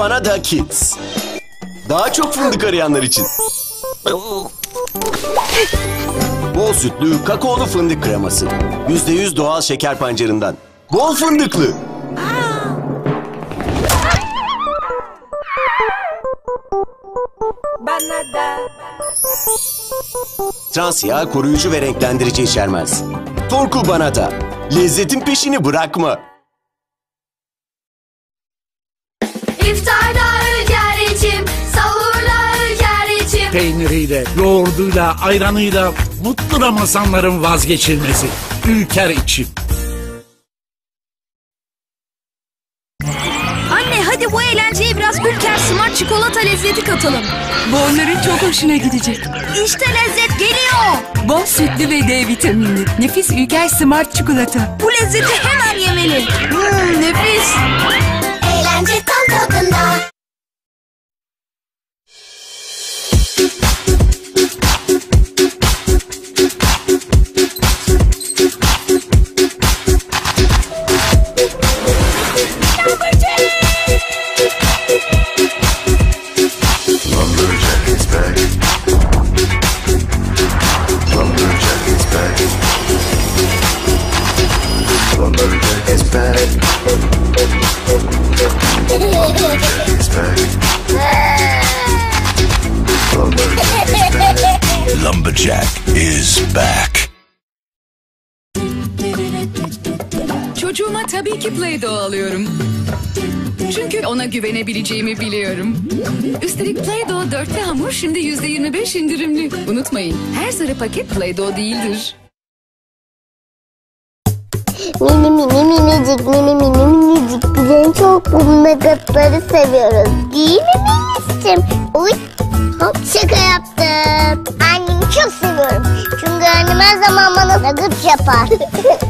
Banada Kids. Daha çok fındık arayanlar için. Bol sütlü, kakaolu fındık kreması. %100 doğal şeker pancarından. Bol fındıklı. Trans yağ koruyucu ve renklendirici içermez. Torku Banada. Lezzetin peşini bırakma. Peyniriyle, yoğurduyla, ayranıyla mutlu Ramazanların vazgeçilmezi. Ülker içim. Anne hadi bu eğlenceye biraz Ülker Smart çikolata lezzeti katalım. Bu onların çok hoşuna gidecek. İşte lezzet geliyor. Bol sütlü ve D vitaminli. Nefis Ülker Smart çikolata. Bu lezzeti hemen yemeli. Hmm, nefis. Lumberjack is back. Lumberjack is back. Lumberjack is back. Çocuğuma tabii ki Play-Doh alıyorum. Çünkü ona güvenebileceğimi biliyorum. Üstelik Play-Doh dörtlü hamur şimdi yüzde 25 indirimli. Unutmayın her sarı paket Play-Doh değildir. Mini mini minicik mini mini minicik biz en çok bu nuggetları seviyoruz. Değil mi minicim? Uy hop şaka yaptım. Annemi çok seviyorum. Çünkü annem her zaman bana nugget yapar.